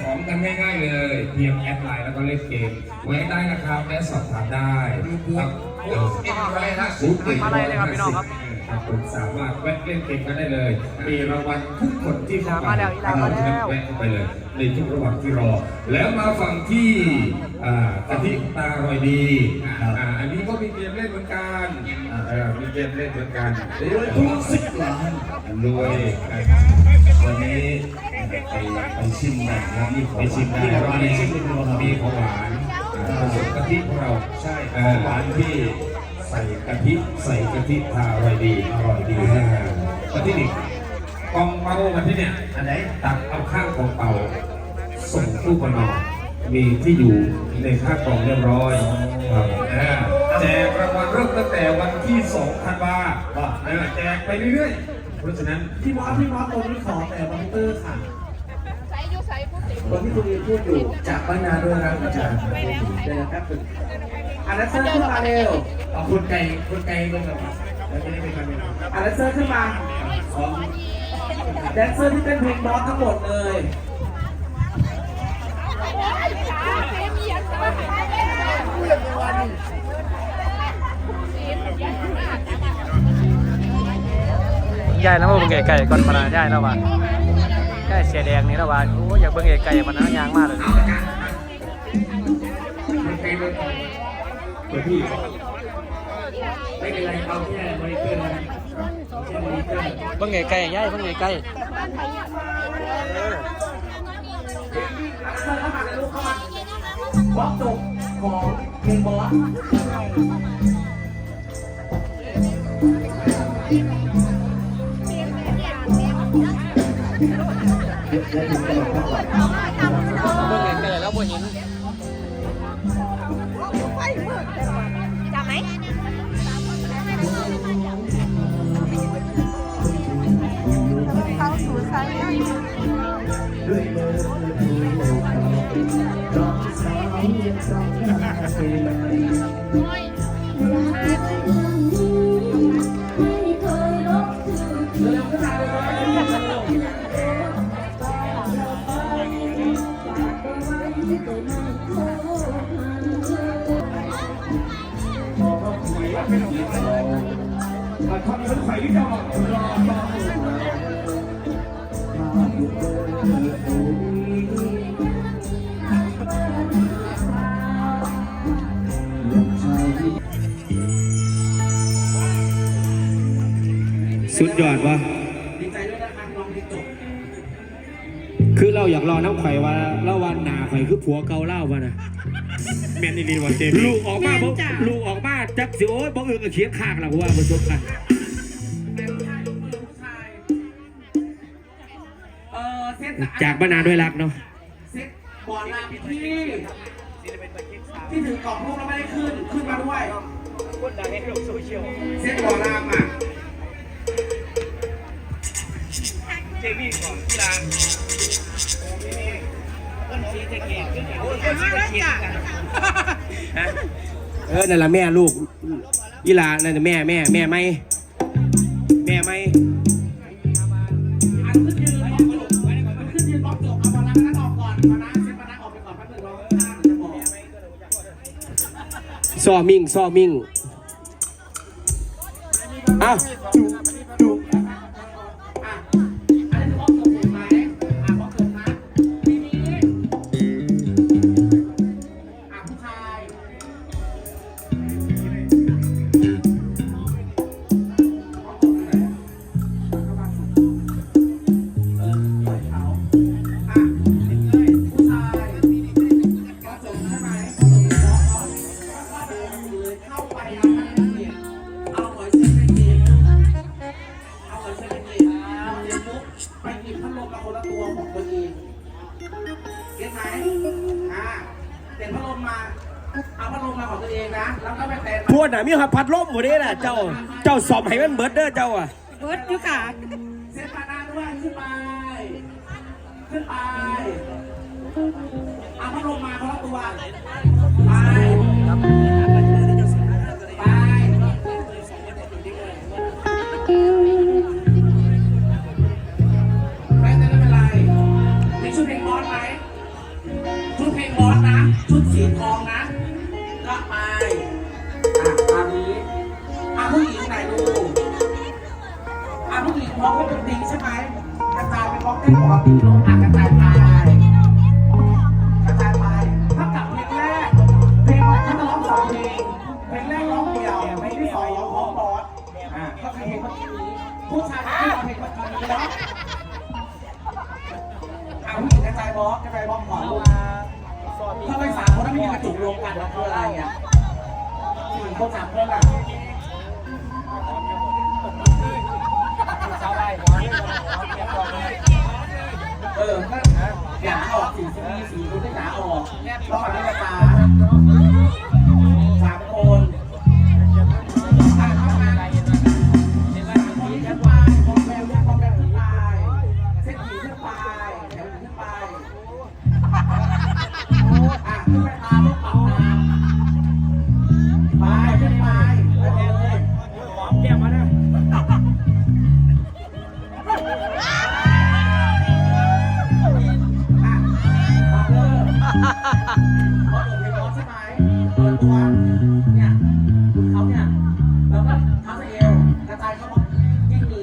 ของกันง่ายๆเลย เพียงแอดไลน์แล้วก็เล่นเกมแวะได้นะครับและสอบถามได้ครับเออมาเลยเลยครับพี่น้องครับครับผมสามารถแวะเล่นเกมกันได้เลย มีรางวัลทุกคนที่เข้ามาแล้วอีหลามาแล้วแวะเข้าไปเลยในทุกระหว่างที่รอ แล้วมาฝั่งที่อ่ากะทิตาอร่อยดีอ่าอันนี้ก็มีเกมเล่นเหมือนกันเออมีเกมเล่นเหมือนกันรวยทุกสิบล้านรวย วันนี้ไปไปชิมหน่อยนะครับนี่ของไปชิมได้ที่เรามีชิมเป็นตัวเรามีของหวานผสมกะทิของเราใช่เอ่อหวานที่ใส่กะทิใส่กะทิทาอร่อยดีอร่อยดีนะฮะกะทินี่กองเปากันที่เนี่ยอันไหนตักเอาข้างกองเปาส่งตู้ปนอมีที่อยู่ในค่ากล่องเรียบร้อยครับแจกรางวัลเริ่มตั้งแต่วันที่2ธันวาคมอ่าแจกไปเรื่อยๆ เพราะฉะนั้นพี่มอสพี่มอสตรงนี้ขอแต่คอมพิวเตอร์ค่ะใส่อยู่ใส่พูดสิคนที่คุณยืนพูดอยู่จากบ้านนาด้วยรักอาจารย์เดี๋ยวแป๊บนึงอันนั้นเซอร์ขึ้นมาเร็วเอาคนไกลคนไกลลงกับแล้วจะได้เป็นกันเป็นอันนั้นเซอร์ขึ้นมาสองแดนเซอร์ที่เป็นเพลงบอสทั้งหมดเลย ยายแล้วมาเบิ่งไก่ก่อนมานะยายแล้วว่าย่เสียแดงนี่แล้วว่าโอ้ยอยากเบิ่งไก่มันนะยางมากเลยไกลเก๋ไม่เป็นไรเอาแค่มอนินเอาเตอร์เบิ่งไก่ยายเบิ่งไก่บอสจบของเพลงบอส ได้ถึงตลอดทั้งวันๆเบิ่งไก่ๆแล้วบ่เห็นจับไหมเข้าสู่สายด้วยเบอร์โทรรองสาวยังสองหน้า สุดยอดวะดีใจด้วยนะคะน้องที่จบคือเราอยากรอน้ำไข่ว่าเล่าวันหนา ไข่คือผัวเกาเล่าวะนะแมนอีลีวันเจลูกออกมาบ่ลูกออกมาจักสิโอ้ยบ่อึกกับเขียงข้างละเพราะว่าผสมกันเออเซตจากบ้านนาด้วยรักเนาะเซตบอลลามที่ที่ถือกล่องลูกแล้วไม่ได้ขึ้น ขึ้นมาด้วยเซตบอลลามอะเออนั่นละแม่ลูกอีห ลานั่นน่ะแม่แม่แม่ไม่แม่ไม่อันขึ้นล็อกจบมันขึ้นยืนบล็อกจบเอาบอลามนั้นออกก่อนบอลลามเซตบอลลามออกไปก่แป๊บนึงเราข้างจะบอกซอมิงซอมิงอ้าอ่ วดน่ะมีหับพัดลมหมดเลยน่ะ เจ้า เจ้าสอบให้มันเบิดเด้อเจ้าอะ เบิร์ดอยู่กะเส้นปานาด้วยขึ้นไป ขึ้นไปเอาพัดลมมาคนละตัว ไป ไป ไม่เป็นไรมีชุดเพลงบอสไหมชุดเพลงบอสนะ ชุดสีทองนะายเป็นบล็อกเต้นปกติลงอะกระจายตายกระจายถ้ากับเพลงแรกเพลงมันร้องสองเพลงเพลงแรกร้องเดี่ยวเพลงที่สองร้องบอสอะก็คือเพลงเมื่อผู้ชาย เปิดตัวเนี่ยเขาเนี่ยแล้วก็เท้าเอวกระจายเข้ามายิ่งหนี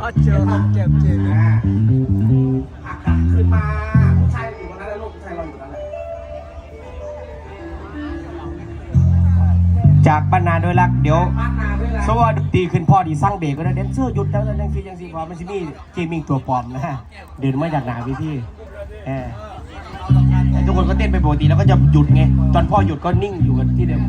อ๋อเจอผมเจ็บเจ็บอะอะกลับขึ้นมาผู้ชายอยู่ตรงนั้นแล้วลูกผู้ชายเราอยู่ตรงนั้นแหละจากบรรณาโดยรักเดี๋ยวบ้านนาด้วยนะสวัสดีขึ้นพ่อดีสร้างเบรกก็ได้เดนเซอร์หยุดแล้วนั่นคือยังสิพอมันจะมีเกมมิ่งตัวปลอมนะฮะเดินมาจากหนาพี่ที่เออ กคนก็เต้นไปปกติแล้วก็จะหยุดไง ตอนพ่อหยุดก็นิ่งอยู่กันที่เดิม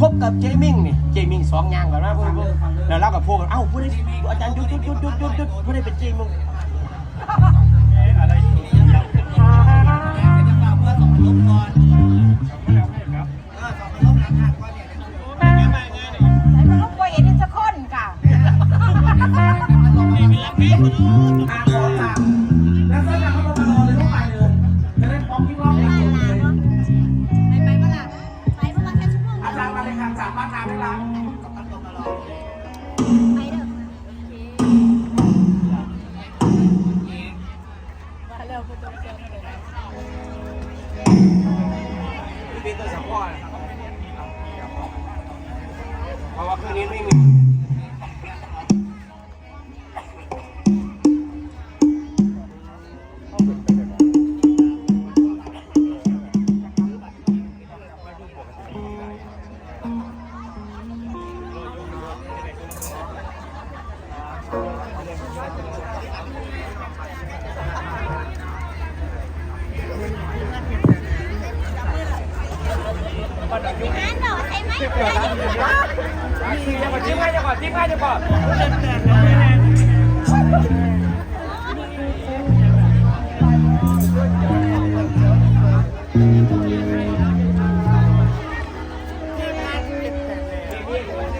พบกับเจมิ่งนี่ เจมิ่งสองย่างก่อนนะพวกพวกแล้วเรากับพวกเอ้าผู้ใดอาจารย์หยุดหยุดหยุดหยุดหยุดหยุดผู้ใดเป็นเจมิ่ง แล้วเสื้อดำเขาลงมารอเลยต้องไปเลยจะได้ป๊อปที่รอบเองเลยไปเปไหร่ไปประมาแค่ช่วงอาจารย์มาเลยค่ะจากบ้านน้ำไม่รักกัตันตกมารไปเด้อพี่ตัวสัมพอนะคเพราะว่าคืนนี้ไม่มี ทีมงานจะก่อนทีมงานจะก่อน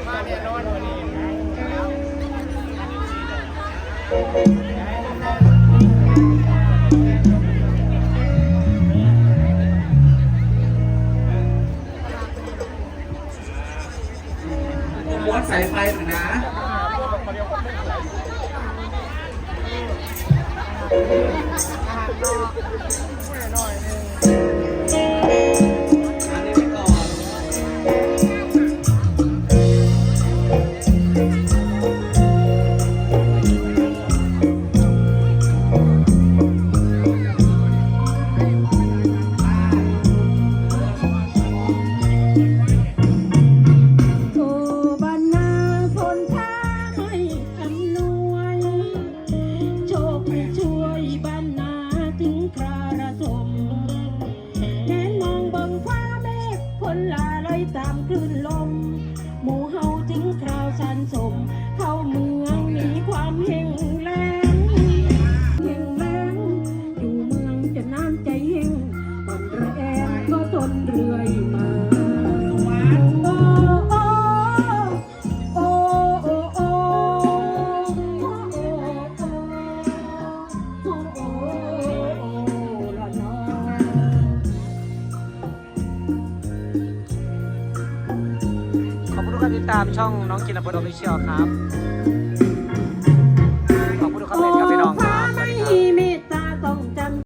มเนี่ยนอนวันนี้ 不知道 Oh. ตามช่องน้องกินระเบิดออฟฟิเชียลครับ